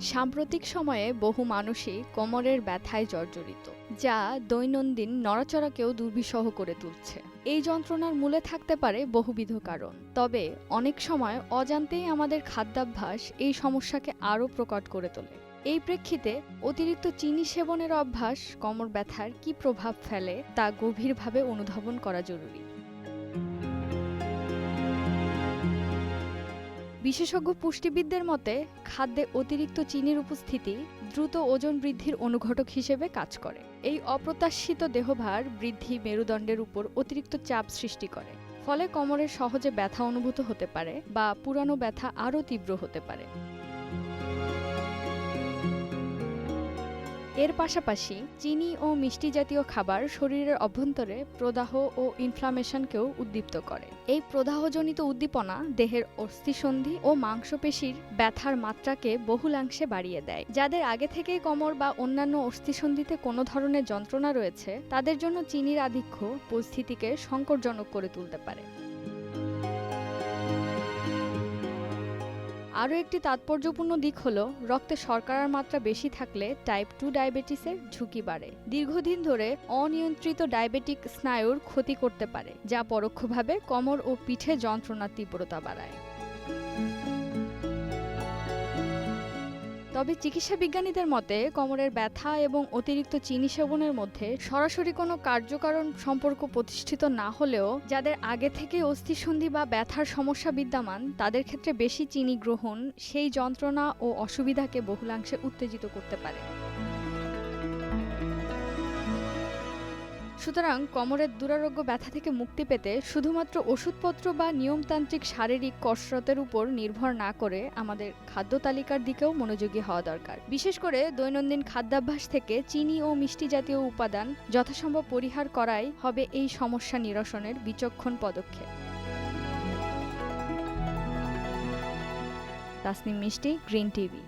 সাম্প্রতিক সময়ে বহু মানুষই কোমরের ব্যথায় জর্জরিত, যা দৈনন্দিন নড়াচড়াকেও দুর্বিষহ করে তুলছে। এই যন্ত্রণার মূলে থাকতে পারে বহুবিধ কারণ, তবে অনেক সময় অজান্তেই আমাদের খাদ্যাভ্যাস এই সমস্যাকে আরও প্রকট করে তোলে। এই প্রেক্ষিতে অতিরিক্ত চিনি সেবনের অভ্যাস কোমর ব্যথার কী প্রভাব ফেলে তা গভীরভাবে অনুধাবন করা জরুরি। বিশেষজ্ঞ পুষ্টিবিদদের মতে, খাদ্যে অতিরিক্ত চিনির উপস্থিতি দ্রুত ওজন বৃদ্ধির অনুঘটক হিসেবে কাজ করে। এই অপ্রত্যাশিত দেহভার বৃদ্ধি মেরুদণ্ডের উপর অতিরিক্ত চাপ সৃষ্টি করে, ফলে কোমরে সহজে ব্যথা অনুভূত হতে পারে বা পুরানো ব্যথা আরও তীব্র হতে পারে। এর পাশাপাশি চিনি ও মিষ্টি জাতীয় খাবার শরীরের অভ্যন্তরে প্রদাহ ও ইনফ্লামেশনকেও উদ্দীপ্ত করে। এই প্রদাহজনিত উদ্দীপনা দেহের অস্থিসন্ধি ও মাংসপেশির ব্যথার মাত্রাকে বহুলাংশে বাড়িয়ে দেয়। যাদের আগে থেকেই কোমর বা অন্যান্য অস্থিসন্ধিতে কোনো ধরনের যন্ত্রণা রয়েছে, তাদের জন্য চিনির আধিক্য পরিস্থিতিকে সংকটজনক করে তুলতে পারে। আরও একটি তাৎপর্যপূর্ণ দিক হল, রক্তে শর্করার মাত্রা বেশি থাকলে টাইপ টু ডায়াবেটিসের ঝুঁকি বাড়ে। দীর্ঘদিন ধরে অনিয়ন্ত্রিত ডায়াবেটিক স্নায়ুর ক্ষতি করতে পারে, যা পরোক্ষভাবে কোমর ও পিঠে যন্ত্রণার তীব্রতা বাড়ায়। তবে চিকিৎসা বিজ্ঞানীদের মতে, কোমরের ব্যথা এবং অতিরিক্ত চিনি সেবনের মধ্যে সরাসরি কোনো কার্যকারণ সম্পর্ক প্রতিষ্ঠিত না হলেও, যাদের আগে থেকে অস্থিসন্ধি বা ব্যথার সমস্যা বিদ্যমান, তাদের ক্ষেত্রে বেশি চিনি গ্রহণ সেই যন্ত্রণা ও অসুবিধাকে বহুলাংশে উত্তেজিত করতে পারে। সুতরাং কোমরের দুরারোগ্য ব্যথা থেকে মুক্তি পেতে শুধুমাত্র ওষুধপত্র বা নিয়মতান্ত্রিক শারীরিক কসরতের উপর নির্ভর না করে আমাদের খাদ্য তালিকার দিকেও মনোযোগী হওয়া দরকার। বিশেষ করে দৈনন্দিন খাদ্যাভ্যাস থেকে চিনি ও মিষ্টি জাতীয় উপাদান যথাসম্ভব পরিহার করাই হবে এই সমস্যা নিরসনের বিচক্ষণ পদক্ষেপ। তাসনিম মিষ্টি, গ্রিন টিভি।